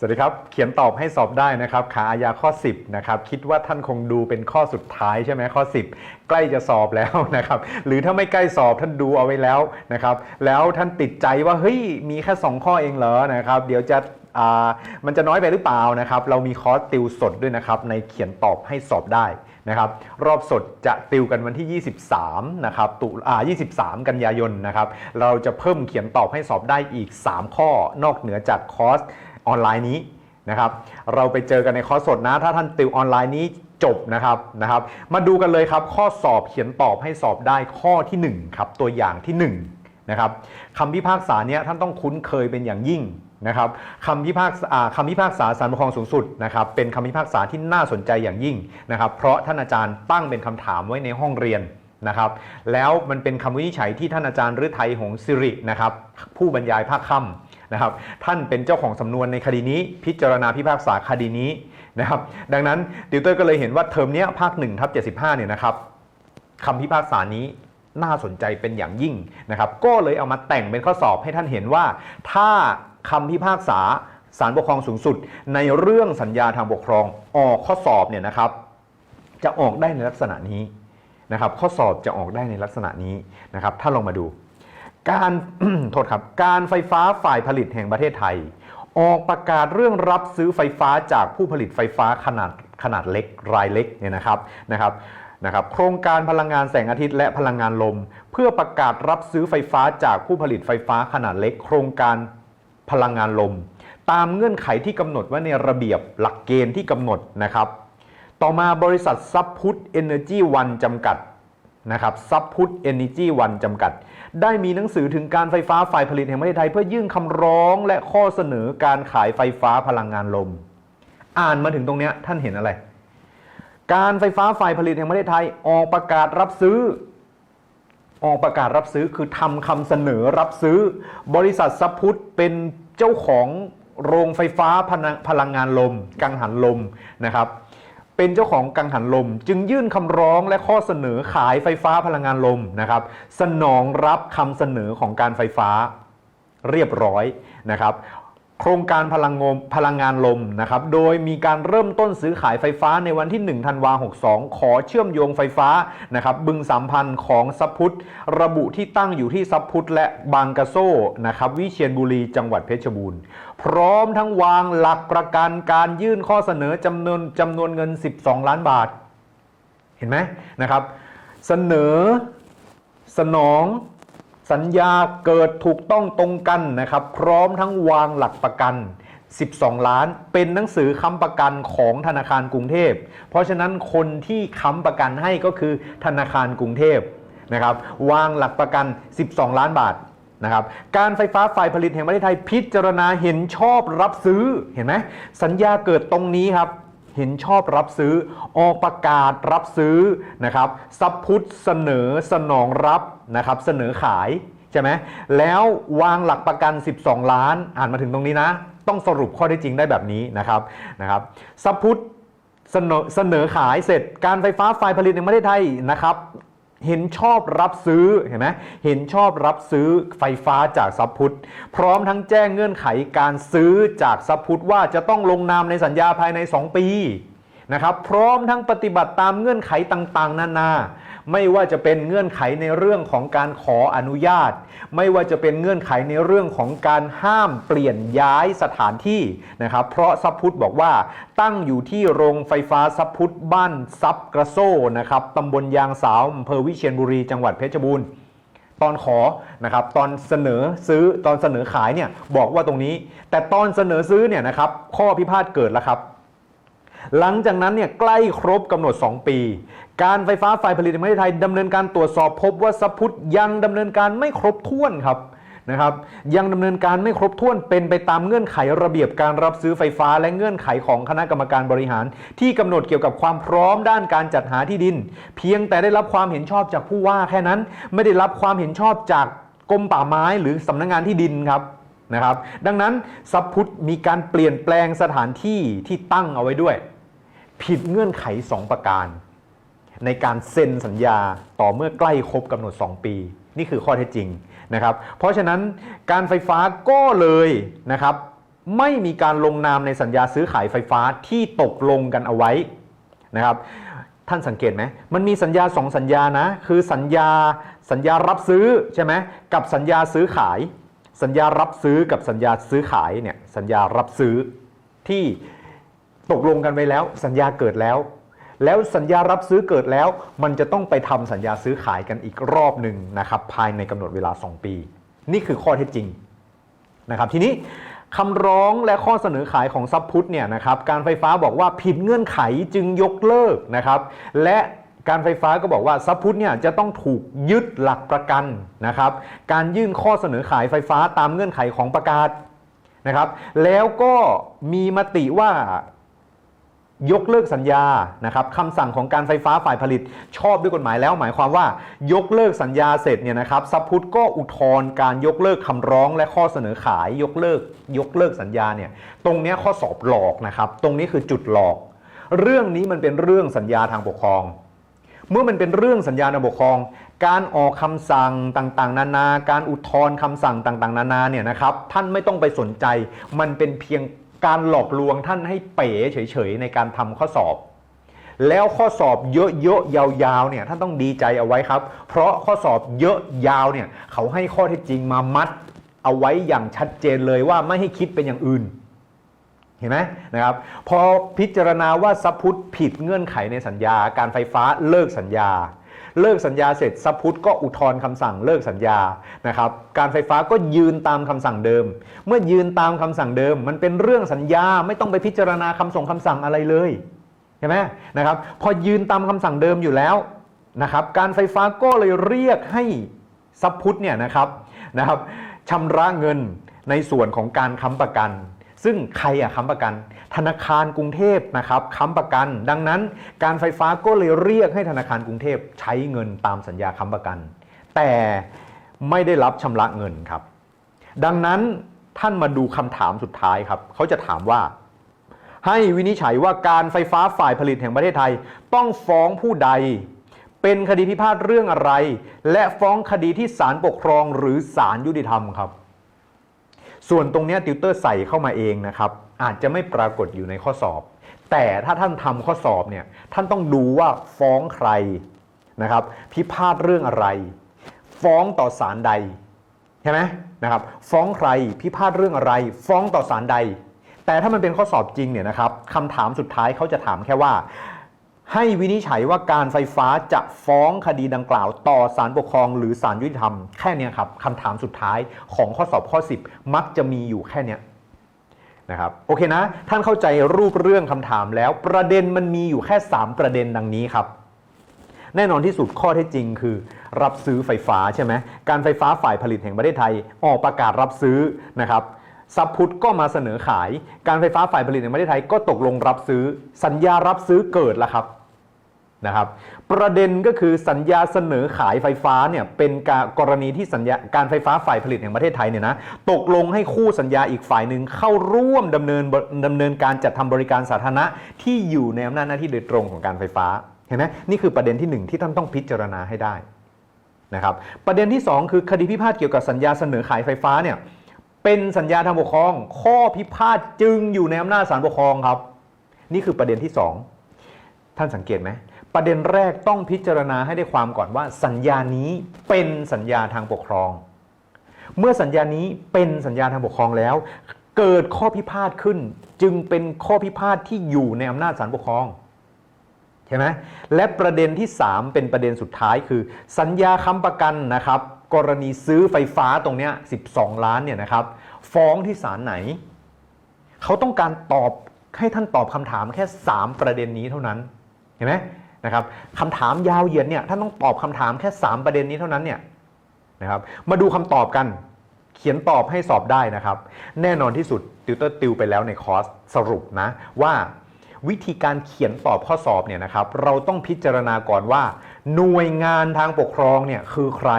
สวัสดีครับ เขียนตอบให้สอบได้นะครับขาอาญาข้อ 10นะครับคิดว่าท่านคงดูเป็นข้อสุดท้ายใช่ไหมข้อ 10 ใกล้จะสอบแล้วนะครับหรือถ้าไม่ใกล้สอบท่านดูเอาไว้แล้วนะครับแล้วท่านติดใจว่าเฮ้ยมีแค่ 2 ข้อเองเหรอนะครับเดี๋ยวจะอ่ามันจะน้อยไปหรือเปล่านะครับ เรามีคอร์สติวสดด้วยนะครับ ในเขียนตอบให้สอบได้นะครับ รอบสดจะติวกันวันที่ 23 นะครับตุอ่า23 กันยายนนะครับ เราจะเพิ่มเขียนตอบให้สอบได้อีก 3 ข้อนอกเหนือจากคอร์ส ออนไลน์นี้นะครับ เราไปเจอกันในคอร์สสดนะ ถ้าท่านติวออนไลน์นี้จบนะครับนะครับ มาดูกันเลยครับ ข้อสอบเขียนตอบให้สอบได้ข้อที่1ครับตัวอย่างที่1นะครับคำพิพากษาเนี้ยท่านต้องคุ้นเคยเป็นอย่างยิ่งนะครับคำพิพากษาคำพิพากษาศาลปกครองสูงสุดนะครับเป็นคำพิพากษาที่น่าสนใจอย่างยิ่งนะครับ เพราะท่านอาจารย์ตั้งเป็นคำถามไว้ในห้องเรียน นะครับแล้วมันเป็นคำวินิจฉัยที่ท่านอาจารย์ฤทัยหงส์สิรินะครับผู้บรรยายภาคค่ำนะครับท่านเป็นเจ้าของสำนวนในคดีนี้ พิจารณาพิพากษาคดีนี้นะครับดังนั้นติวเตอร์ก็เลยเห็นว่าเทอมนี้ภาค1ทับ75เนี่ยนะครับคำพิพากษานี้น่าสนใจเป็นอย่างยิ่งนะครับก็เลยเอามาแต่งเป็นข้อสอบให้ท่านเห็นว่า ถ้าคำพิพากษาศาลปกครองสูงสุด ในเรื่องสัญญาทางปกครองออกข้อสอบเนี่ยนะครับจะออกได้ในลักษณะนี้ นะครับข้อสอบจะออกได้ในลักษณะนี้นะครับถ้าลองมาดู การโทษครับการไฟฟ้าฝ่ายผลิตแห่งประเทศไทย ออกประกาศเรื่องรับซื้อไฟฟ้าจากผู้ผลิตไฟฟ้าขนาดขนาดเล็กรายเล็กเนี่ยนะครับนะครับนะครับโครงการพลังงานแสงอาทิตย์และพลังงานลม เพื่อประกาศรับซื้อไฟฟ้าจากผู้ผลิตไฟฟ้าขนาดเล็ก โครงการพลังงานลม ตามเงื่อนไขที่กำหนดไว้ในระเบียบหลักเกณฑ์ที่กำหนดนะครับ ต่อมาบริษัทซับพุทเอเนอร์จีวันจำกัดนะครับซับพุทเอเนอร์จีวันจำกัด ได้มีหนังสือถึงการไฟฟ้าฝ่ายผลิตแห่งประเทศไทย เพื่อยื่นคำร้องและข้อเสนอการขายไฟฟ้าพลังงานลม อ่านมาถึงตรงนี้ท่านเห็นอะไร การไฟฟ้าฝ่ายผลิตแห่งประเทศไทยออกประกาศรับซื้อออกประกาศรับซื้อคือทำคำเสนอรับซื้อ บริษัทซับพุทเป็นเจ้าของโรงไฟฟ้าพลังงานลม กังหันลมนะครับ เป็นเจ้าของกังหันลม จึงยื่นคำร้องและข้อเสนอขายไฟฟ้าพลังงานลมนะครับ สนองรับคำเสนอของการไฟฟ้าเรียบร้อยนะครับ โครงการพลังงมพลังงานลมนะครับ โดยมีการเริ่มต้นซื้อขายไฟฟ้าในวันที่1ธันวา62 ขอเชื่อมโยงไฟฟ้านะครับบึงสามพันธ์ของซับพุทธระบุที่ตั้งอยู่ที่ซับพุทธและบางกะโซ่นะครับวิเชียรบุรีจังหวัดเพชรบูรณ์พร้อมทั้งวางหลักประกันการยื่นข้อเสนอจำนวนจำนวนเงิน 12 ล้านบาท เห็นไหมนะครับ เสนอสนอง สัญญาเกิดถูกต้องตรงกันนะครับ พร้อมทั้งวางหลักประกัน 12 ล้าน เป็นหนังสือค้ำประกันของธนาคารกรุงเทพ เพราะฉะนั้นคนที่ค้ำประกันให้ก็คือธนาคารกรุงเทพนะครับ วางหลักประกัน 12 ล้านบาทนะครับ การไฟฟ้าฝ่ายผลิตแห่งประเทศไทยพิจารณาเห็นชอบรับซื้อ เห็นไหม สัญญาเกิดตรงนี้ครับ เห็นชอบรับซื้อ ออกประกาศรับซื้อนะครับซับพุทธเสนอสนองรับนะครับเสนอขายใช่ไหมแล้ววางหลักประกัน 12 ล้าน อ่านมาถึงตรงนี้นะ ต้องสรุปข้อได้จริงได้แบบนี้นะครับนะครับซับพุทธเสนอเสนอขายเสร็จการไฟฟ้าฝ่ายผลิตในประเทศไทยนะครับ เห็นชอบรับซื้อเห็นไหมเห็นชอบรับซื้อไฟฟ้าจากซับพุทธพร้อมทั้งแจ้งเงื่อนไขการซื้อจากซับพุทธว่าจะต้องลงนามในสัญญาภายใน 2 ปีนะครับพร้อมทั้งปฏิบัติตามเงื่อนไขต่าง ๆ นานา ไม่ว่าจะเป็นเงื่อนไขในเรื่องของการขออนุญาต ไม่ว่าจะเป็นเงื่อนไขในเรื่องของการห้ามเปลี่ยนย้ายสถานที่นะครับ เพราะซับพุทธบอกว่าตั้งอยู่ที่โรงไฟฟ้าซับพุทธบ้านซับกระโซ่นะครับตำบลยางสาวอำเภอวิเชียรบุรีจังหวัดเพชรบูรณ์ตอนขอนะครับตอนเสนอซื้อตอนเสนอขายเนี่ยบอกว่าตรงนี้ แต่ตอนเสนอซื้อเนี่ยนะครับข้อพิพาทเกิดแล้วครับ หลังจากนั้นเนี่ยใกล้ครบกำหนด 2 ปี การไฟฟ้าฝ่ายผลิตแห่งประเทศไทยดำเนินการตรวจสอบพบว่าซัพพุทธยังดำเนินการไม่ครบถ้วนครับนะครับยังดำเนินการไม่ครบถ้วนเป็นไปตามเงื่อนไขระเบียบการรับซื้อไฟฟ้าและเงื่อนไขของคณะกรรมการบริหาร ที่กำหนดเกี่ยวกับความพร้อมด้านการจัดหาที่ดิน เพียงแต่ได้รับความเห็นชอบจากผู้ว่าแค่นั้น ไม่ได้รับความเห็นชอบจากกรมป่าไม้หรือสำนักงานที่ดินครับ นะครับ ดังนั้นซัพพุทธมีการเปลี่ยนแปลงสถานที่ที่ตั้งเอาไว้ด้วย ผิดเงื่อนไข 2 ประการ ในการเซ็นสัญญาต่อเมื่อใกล้ครบกำหนด 2 ปี นี่คือข้อเท็จจริงนะครับ เพราะฉะนั้นการไฟฟ้าก็เลยนะครับไม่มีการลงนามในสัญญาซื้อขายไฟฟ้าที่ตกลงกันเอาไว้นะครับท่านสังเกตไหมมันมีสัญญาสองสัญญานะ คือสัญญาสัญญารับซื้อใช่ไหมกับสัญญาซื้อขาย สัญญารับซื้อกับสัญญาซื้อขายเนี่ยสัญญารับซื้อที่ตกลงกันไว้แล้ว สัญญาเกิดแล้ว แล้วสัญญารับซื้อเกิดแล้ว มันจะต้องไปทำสัญญาซื้อขายกันอีกรอบหนึ่งนะครับภายในกำหนดเวลา 2 ปี นี่คือข้อเท็จจริงนะครับทีนี้คำร้องและข้อเสนอขายของซับพุทธเนี่ยนะครับการไฟฟ้าบอกว่าผิดเงื่อนไขจึงยกเลิกนะครับและ การไฟฟ้าก็บอกว่าซับพุทธเนี่ยจะต้องถูกยึดหลักประกันนะครับ การยื่นข้อเสนอขายไฟฟ้าตามเงื่อนไขของประกาศนะครับ แล้วก็มีมติว่ายกเลิกสัญญานะครับคำสั่งของการไฟฟ้าฝ่ายผลิตชอบด้วยกฎหมายแล้ว หมายความว่ายกเลิกสัญญาเสร็จเนี่ยนะครับซับพุทธก็อุทธรณ์การยกเลิกคำร้องและข้อเสนอขายยกเลิกยกเลิกสัญญาเนี่ยตรงนี้ข้อสอบหลอกนะครับ ตรงนี้คือจุดหลอก เรื่องนี้มันเป็นเรื่องสัญญาทางปกครอง เมื่อมันเป็นเรื่องสัญญาทางปกครอง การออกคำสั่งต่างๆ นานา การอุทธรณ์คำสั่งต่างๆ นานาเนี่ยนะครับ ท่านไม่ต้องไปสนใจ มันเป็นเพียงการหลอกลวงท่านให้เป๋เฉยๆในการทำข้อสอบ แล้วข้อสอบเยอะๆยาวๆเนี่ยท่านต้องดีใจเอาไว้ครับ เพราะข้อสอบเยอะยาวเนี่ยเขาให้ข้อเท็จจริงมามัด เอาไว้อย่างชัดเจนเลยว่าไม่ให้คิดเป็นอย่างอื่น เห็นไหมนะครับพอพิจารณาว่าซับพุทธผิดเงื่อนไขในสัญญา การไฟฟ้าเลิกสัญญา เลิกสัญญาเสร็จซับพุทธก็อุทธรณ์คำสั่งเลิกสัญญานะครับการไฟฟ้าก็ยืนตามคำสั่งเดิม เมื่อยืนตามคำสั่งเดิม มันเป็นเรื่องสัญญาไม่ต้องไปพิจารณาคำส่งคำสั่งอะไรเลยเห็นไหมนะครับพอยืนตามคำสั่งเดิมอยู่แล้วนะครับการไฟฟ้าก็เลยเรียกให้ซับพุทธเนี่ยนะครับนะครับชำระเงินในส่วนของการค้ำประกัน ซึ่งใครอะค้ำประกัน ธนาคารกรุงเทพนะครับค้ำประกัน ดังนั้นการไฟฟ้าก็เลยเรียกให้ธนาคารกรุงเทพใช้เงินตามสัญญาค้ำประกัน แต่ไม่ได้รับชำระเงินครับ ดังนั้นท่านมาดูคำถามสุดท้ายครับเขาจะถามว่า ให้วินิจฉัยว่าการไฟฟ้าฝ่ายผลิตแห่งประเทศไทย ต้องฟ้องผู้ใด เป็นคดีพิพาทเรื่องอะไร และฟ้องคดีที่ศาลปกครองหรือศาลยุติธรรมครับ ส่วนตรงนี้ติวเตอร์ใส่เข้ามาเองนะครับอาจจะไม่ปรากฏอยู่ในข้อสอบ แต่ถ้าท่านทำข้อสอบเนี่ยท่านต้องดูว่าฟ้องใครนะครับพิพาทเรื่องอะไร ฟ้องต่อศาลใดใช่ไหมนะครับฟ้องใครพิพาทเรื่องอะไร ฟ้องต่อศาลใด แต่ถ้ามันเป็นข้อสอบจริงเนี่ยนะครับคำถามสุดท้ายเขาจะถามแค่ว่า ให้วินิจฉัยว่าการไฟฟ้าจะฟ้องคดีดังกล่าวต่อศาลปกครองหรือศาลยุติธรรม แค่นี้ครับคำถามสุดท้ายของข้อสอบข้อ 10 มักจะมีอยู่แค่นี้นะครับโอเคนะ ท่านเข้าใจรูปเรื่องคำถามแล้ว ประเด็นมันมีอยู่แค่ 3 ประเด็นดังนี้ครับ แน่นอนที่สุดข้อเท็จจริงคือ รับซื้อไฟฟ้าใช่ไหมการไฟฟ้าฝ่ายผลิตแห่งประเทศไทย ออกประกาศรับซื้อนะครับซับพุทธก็มาเสนอขาย การไฟฟ้าฝ่ายผลิตแห่งประเทศไทยก็ตกลงรับซื้อ สัญญารับซื้อเกิดแล้วครับ นะครับประเด็นก็คือสัญญาเสนอขายไฟฟ้าเนี่ยเป็นการกรณีที่สัญญาการไฟฟ้าฝ่ายผลิตแห่งประเทศไทยเนี่ยนะตกลงให้คู่สัญญาอีกฝ่ายหนึ่งเข้าร่วมดำเนินดำเนินการจัดทำบริการสาธารณะที่อยู่ในอำนาจหน้าที่โดยตรงของการไฟฟ้าเห็นไหมนี่คือประเด็นที่หนึ่งที่ท่านต้องพิจารณาให้ได้นะครับประเด็นที่สองคือคดีพิพาทเกี่ยวกับสัญญาเสนอขายไฟฟ้าเนี่ยเป็นสัญญาทางปกครอง ข้อพิพาทจึงอยู่ในอำนาจศาลปกครองครับ นี่คือประเด็นที่สองท่านสังเกตไหม ประเด็นแรกต้องพิจารณาให้ได้ความก่อนว่า สัญญานี้เป็นสัญญาทางปกครอง เมื่อสัญญานี้เป็นสัญญาทางปกครองแล้ว เกิดข้อพิพาทขึ้น จึงเป็นข้อพิพาทที่อยู่ในอำนาจศาลปกครองใช่ไหมและประเด็นที่ 3 เป็นประเด็นสุดท้ายคือ สัญญาค้ำประกันนะครับ กรณีซื้อไฟฟ้าตรงเนี้ย12 ล้านเนี่ยนะครับ ฟ้องที่ศาลไหน เขาต้องการตอบให้ท่านตอบคำถามแค่ 3 ประเด็นนี้เท่านั้นเห็นไหม นะครับคำถามยาวเหยียดเนี่ยท่านต้องตอบคำถามแค่ 3 ประเด็นนี้เท่านั้นเนี่ยนะครับมาดูคำตอบกันเขียนตอบให้สอบได้นะครับ แน่นอนที่สุดติวเตอร์ติวไปแล้วในคอร์สสรุปนะว่าวิธีการเขียนตอบข้อสอบเนี่ยนะครับ เราต้องพิจารณาก่อนว่า หน่วยงานทางปกครองเนี่ยคือใคร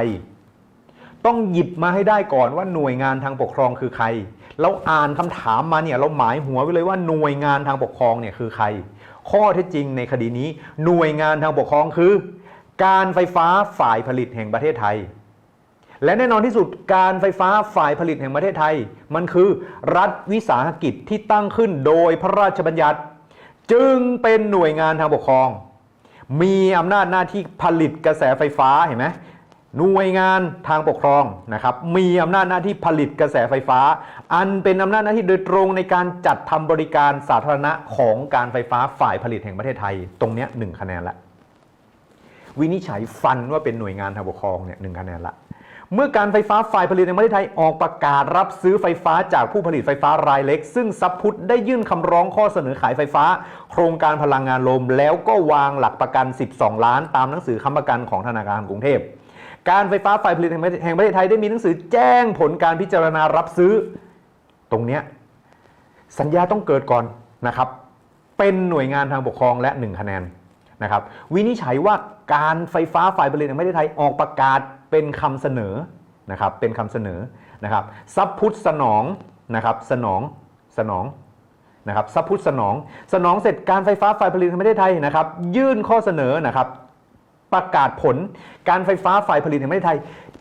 ต้องหยิบมาให้ได้ก่อนว่าหน่วยงานทางปกครองคือใคร เราอ่านคำถามมาเนี่ยเราหมายหัวไว้เลยว่าหน่วยงานทางปกครองเนี่ยคือใคร ข้อเท็จจริงในคดีนี้ หน่วยงานทางปกครองคือ การไฟฟ้าฝ่ายผลิตแห่งประเทศไทย และแน่นอนที่สุดการไฟฟ้าฝ่ายผลิตแห่งประเทศไทย มันคือรัฐวิสาหกิจที่ตั้งขึ้นโดยพระราชบัญญัติ จึงเป็นหน่วยงานทางปกครอง มีอำนาจหน้าที่ผลิตกระแสไฟฟ้าเห็นไหม หน่วยงานทางปกครองนะครับมีอำนาจหน้าที่ผลิตกระแสไฟฟ้า อันเป็นอำนาจหน้าที่โดยตรงในการจัดทำบริการสาธารณะของการไฟฟ้าฝ่ายผลิตแห่งประเทศไทย ตรงนี้หนึ่งคะแนนละวินิจฉัยฟันว่าเป็นหน่วยงานทางปกครองเนี่ยหนึ่งคะแนนละเมื่อการไฟฟ้าฝ่ายผลิตแห่งประเทศไทยออกประกาศรับซื้อไฟฟ้าจากผู้ผลิตไฟฟ้ารายเล็ก ซึ่งซับพุทธได้ยื่นคำร้องข้อเสนอขายไฟฟ้า โครงการพลังงานลม แล้วก็วางหลักประกัน 12 ล้าน ตามหนังสือค้ำประกันของธนาคารกรุงเทพ การไฟฟ้าฝ่ายผลิตแห่งประเทศไทยได้มีหนังสือแจ้งผลการพิจารณารับซื้อ ตรงเนี้ยสัญญาต้องเกิดก่อนนะครับ เป็นหน่วยงานทางปกครองและ 1 คะแนนนะครับ วินิจฉัยว่าการไฟฟ้าฝ่ายผลิตแห่งประเทศไทยออกประกาศเป็นคำเสนอนะครับเป็นคำเสนอนะครับซับพุทธสนองนะครับสนองสนองนะครับซับพุทธสนอง สนองเสร็จการไฟฟ้าฝ่ายผลิตแห่งประเทศไทยนะครับ ยื่นข้อเสนอนะครับ ประกาศผล การไฟฟ้าฝ่ายผลิตแห่งประเทศไทย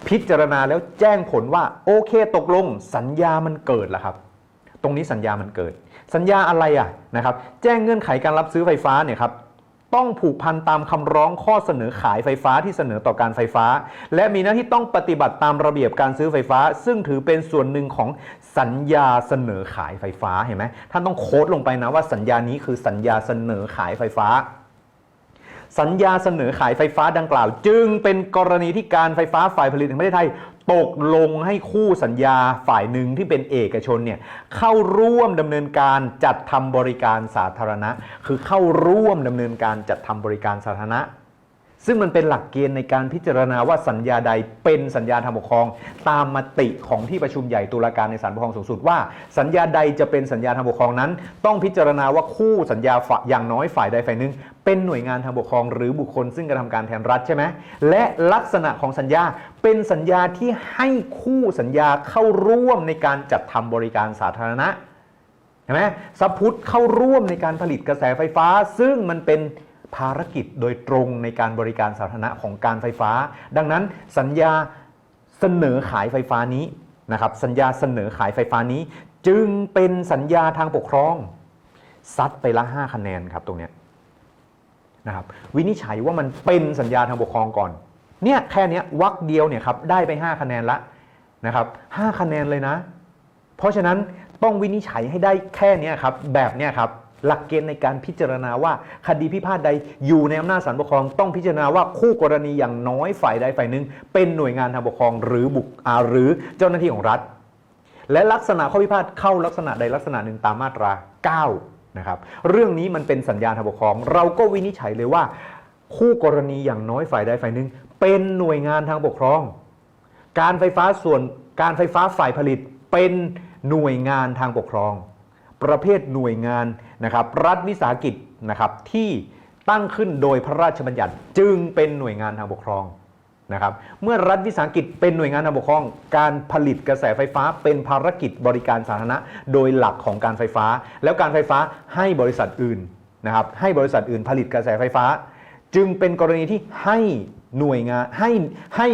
พิจารณาแล้วแจ้งผลว่าโอเคตกลง สัญญามันเกิดแล้วครับ ตรงนี้สัญญามันเกิด สัญญาอะไรอะนะครับ แจ้งเงื่อนไขการรับซื้อไฟฟ้าเนี่ยครับต้องผูกพันตามคำร้องข้อเสนอขายไฟฟ้าที่เสนอต่อการไฟฟ้า และมีหน้าที่ต้องปฏิบัติตามระเบียบการซื้อไฟฟ้า ซึ่งถือเป็นส่วนหนึ่งของสัญญาเสนอขายไฟฟ้าเห็นไหมท่านต้องโค้ดลงไปนะว่าสัญญานี้คือสัญญาเสนอขายไฟฟ้า สัญญาเสนอขายไฟฟ้าดังกล่าว จึงเป็นกรณีที่การไฟฟ้าฝ่ายผลิตแห่งประเทศไทย ตกลงให้คู่สัญญาฝ่ายหนึ่งที่เป็นเอกชนเนี่ยเข้าร่วมดำเนินการจัดทำบริการสาธารณะ คือเข้าร่วมดำเนินการจัดทำบริการสาธารณะ ซึ่งมันเป็นหลักเกณฑ์ในการพิจารณาว่าสัญญาใดเป็นสัญญาทางปกครอง ตามมติของที่ประชุมใหญ่ตุลาการในศาลปกครองสูงสุดว่า สัญญาใดจะเป็นสัญญาทางปกครองนั้น ต้องพิจารณาว่าคู่สัญญาฝ่ายอย่างน้อยฝ่ายใดฝ่ายหนึ่งเป็นหน่วยงานทางปกครอง หรือบุคคลซึ่งกระทำการแทนรัฐใช่ไหมและลักษณะของสัญญาเป็นสัญญาที่ให้คู่สัญญาเข้าร่วมในการจัดทำบริการสาธารณะเห็นไหมสัพพุทธเข้าร่วมในการผลิตกระแสไฟฟ้า ซึ่งมันเป็น ภารกิจโดยตรงในการบริการสาธารณะของการไฟฟ้า ดังนั้นสัญญาเสนอขายไฟฟ้านี้นะครับสัญญาเสนอขายไฟฟ้านี้ จึงเป็นสัญญาทางปกครองซัดไปละ 5 คะแนนครับตรงเนี้ยนะครับวินิจฉัยว่ามันเป็นสัญญาทางปกครองก่อนเนี่ยแค่นี้วักเดียวเนี่ยครับได้ไป 5 คะแนนละนะครับ5คะแนนเลยนะ เพราะฉะนั้นต้องวินิจฉัยให้ได้แค่นี้ครับแบบเนี้ยครับ หลักเกณฑ์ในการพิจารณาว่าคดีพิพาทใดอยู่ในอำนาจศาลปกครอง ต้องพิจารณาว่าคู่กรณีอย่างน้อยฝ่ายใดฝ่ายหนึ่ง เป็นหน่วยงานทางปกครองหรือบุคอาหรือเจ้าหน้าที่ของรัฐ และลักษณะข้อพิพาทเข้าลักษณะใดลักษณะหนึ่งตามมาตรา 9 นะครับ เรื่องนี้มันเป็นสัญญาณทางปกครอง เราก็วินิจฉัยเลยว่า คู่กรณีอย่างน้อยฝ่ายใดฝ่ายหนึ่ง เป็นหน่วยงานทางปกครอง การไฟฟ้าส่วนการไฟฟ้าฝ่ายผลิตเป็นหน่วยงานทางปกครอง ประเภทหน่วยงานนะครับรัฐวิสาหกิจนะครับที่ตั้งขึ้นโดยพระราชบัญญัติจึงเป็นหน่วยงานทางปกครองนะครับเมื่อรัฐวิสาหกิจเป็นหน่วยงานทางปกครอง การผลิตกระแสไฟฟ้าเป็นภารกิจบริการสาธารณะ โดยหลักของการไฟฟ้า แล้วการไฟฟ้าให้บริษัทอื่นนะครับให้บริษัทอื่นผลิตกระแสไฟฟ้า จึงเป็นกรณีที่ให้หน่วยงานให้ให้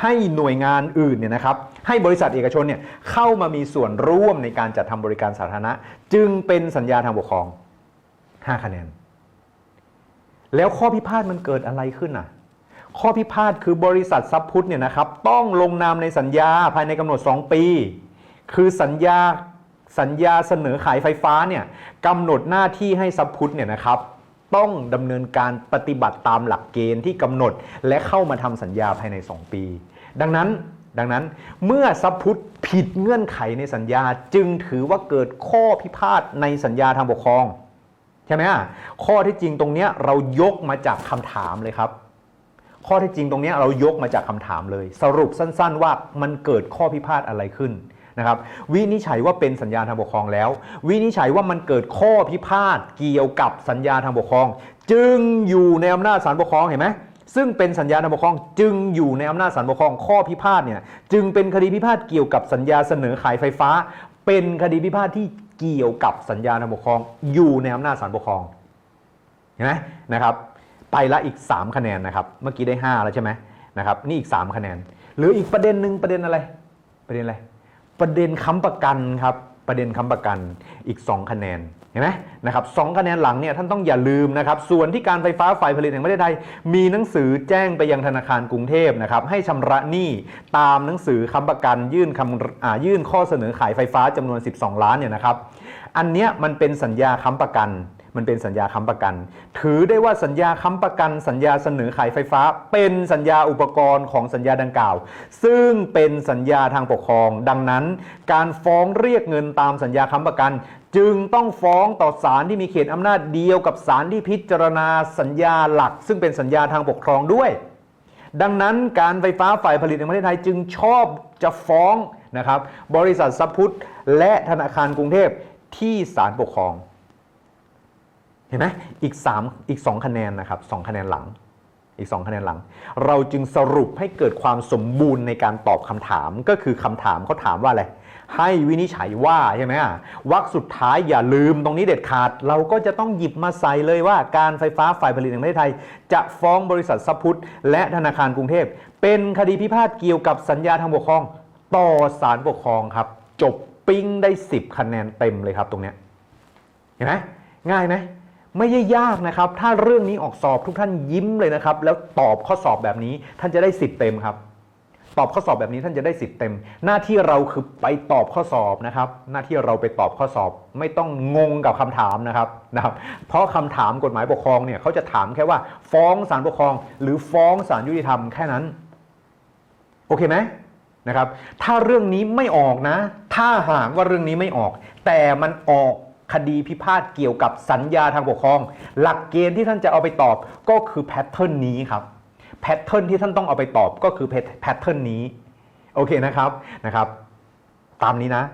ให้หน่วยงานอื่นเนี่ยนะครับ ให้บริษัทเอกชนเนี่ยเข้ามามีส่วนร่วมในการจัดทำบริการสาธารณะ จึงเป็นสัญญาทางปกครอง 5 คะแนน แล้วข้อพิพาทมันเกิดอะไรขึ้นอะ ข้อพิพาทคือบริษัทซับพุทธเนี่ยนะครับต้องลงนามในสัญญาภายในกำหนด 2 ปี คือสัญญาสัญญาเสนอขายไฟฟ้าเนี่ยกำหนดหน้าที่ให้ซับพุทธเนี่ยนะครับต้องดำเนินการปฏิบัติตามหลักเกณฑ์ที่กำหนด และเข้ามาทำสัญญาภายใน 2 ปี ดังนั้น ดังนั้นเมื่อซับพุทธผิดเงื่อนไขในสัญญาจึงถือว่าเกิดข้อพิพาทในสัญญาทางปกครองใช่ไหมข้อที่จริงตรงนี้เรายกมาจากคำถามเลยครับ ข้อที่จริงตรงนี้เรายกมาจากคำถามเลย สรุปสั้น ๆ ว่ามันเกิดข้อพิพาทอะไรขึ้นนะครับ วินิจฉัยว่าเป็นสัญญาทางปกครองแล้ว วินิจฉัยว่ามันเกิดข้อพิพาทเกี่ยวกับสัญญาทางปกครอง จึงอยู่ในอำนาจศาลปกครองเห็นไหม ซึ่งเป็นสัญญาทางปกครองจึงอยู่ในอำนาจศาลปกครองข้อพิพาทเนี่ยจึงเป็นคดีพิพาทเกี่ยวกับสัญญาเสนอขายไฟฟ้า เป็นคดีพิพาทที่เกี่ยวกับสัญญาทางปกครอง อยู่ในอำนาจศาลปกครองเห็นไหมนะครับ ไปละอีก 3 คะแนนนะครับ เมื่อกี้ได้ 5 แล้วใช่ไหมนะครับนี่อีก 3 คะแนน หรืออีกประเด็นหนึ่งประเด็นอะไร ประเด็นอะไร ประเด็นค้ำประกันครับประเด็นค้ำประกันอีก 2 คะแนน เห็นไหมนะครับสองคะแนนหลังเนี่ยท่านต้องอย่าลืมนะครับ ส่วนที่การไฟฟ้าฝ่ายผลิตแห่งประเทศไทย มีหนังสือแจ้งไปยังธนาคารกรุงเทพนะครับให้ชำระหนี้ตามหนังสือค้ำประกันยื่นคำยื่นข้อเสนอขายไฟฟ้าจำนวน 12 ล้านเนี่ยนะครับ อันเนี้ยมันเป็นสัญญาค้ำประกัน มันเป็นสัญญาค้ำประกัน ถือได้ว่าสัญญาค้ำประกัน สัญญาเสนอขายไฟฟ้า เป็นสัญญาอุปกรณ์ของสัญญาดังกล่าว ซึ่งเป็นสัญญาทางปกครอง ดังนั้น การฟ้องเรียกเงินตามสัญญาค้ำประกัน จึงต้องฟ้องต่อศาลที่มีเขตอำนาจเดียวกับศาลที่พิจารณาสัญญาหลัก ซึ่งเป็นสัญญาทางปกครองด้วย ดังนั้นการไฟฟ้าฝ่ายผลิตแห่งประเทศไทยจึงชอบจะฟ้องนะครับบริษัทซัพพุทธและธนาคารกรุงเทพที่ศาลปกครอง เห็นไหมอีก 3 อีก 2 คะแนนนะครับ2คะแนนหลัง อีก 2 คะแนนหลัง เราจึงสรุปให้เกิดความสมบูรณ์ในการตอบคำถามก็คือคำถามเขาถามว่าอะไรให้วินิจฉัยว่าใช่ไหมอะวรรคสุดท้ายอย่าลืมตรงนี้เด็ดขาด เราก็จะต้องหยิบมาใส่เลยว่าการไฟฟ้าฝ่ายผลิตแห่งประเทศไทย จะฟ้องบริษัทซัพพุทธและธนาคารกรุงเทพ เป็นคดีพิพาทเกี่ยวกับสัญญาทางปกครอง ต่อศาลปกครองครับ จบปิ้งได้ 10 คะแนนเต็มเลยครับตรงเนี้ยเห็นไหมง่ายไหม ไม่ยยากนะครับ ถ้าเรื่องนี้ออกสอบทุกท่านยิ้มเลยนะครับ แล้วตอบข้อสอบแบบนี้ท่านจะได้สิบเต็มครับ ตอบข้อสอบแบบนี้ท่านจะได้สิบเต็ม หน้าที่เราคือไปตอบข้อสอบนะครับ หน้าที่เราไปตอบข้อสอบ ไม่ต้องงงกับคำถามนะครับนะครับ เพราะคำถามกฎหมายปกครองเนี่ยเขาจะถามแค่ว่า ฟ้องศาลปกครอง หรือฟ้องศาลยุติธรรมแค่นั้น โอเคไหมนะครับ ถ้าเรื่องนี้ไม่ออกนะ ถ้าหากว่าเรื่องนี้ไม่ออก แต่มันออก คดีพิพาทเกี่ยวกับสัญญาทางปกครอง หลักเกณฑ์ที่ท่านจะเอาไปตอบก็คือแพทเทิร์นนี้ครับแพทเทิร์นที่ท่านต้องเอาไปตอบก็คือแพทเทิร์นนี้โอเคนะครับนะครับ ตามนี้นะ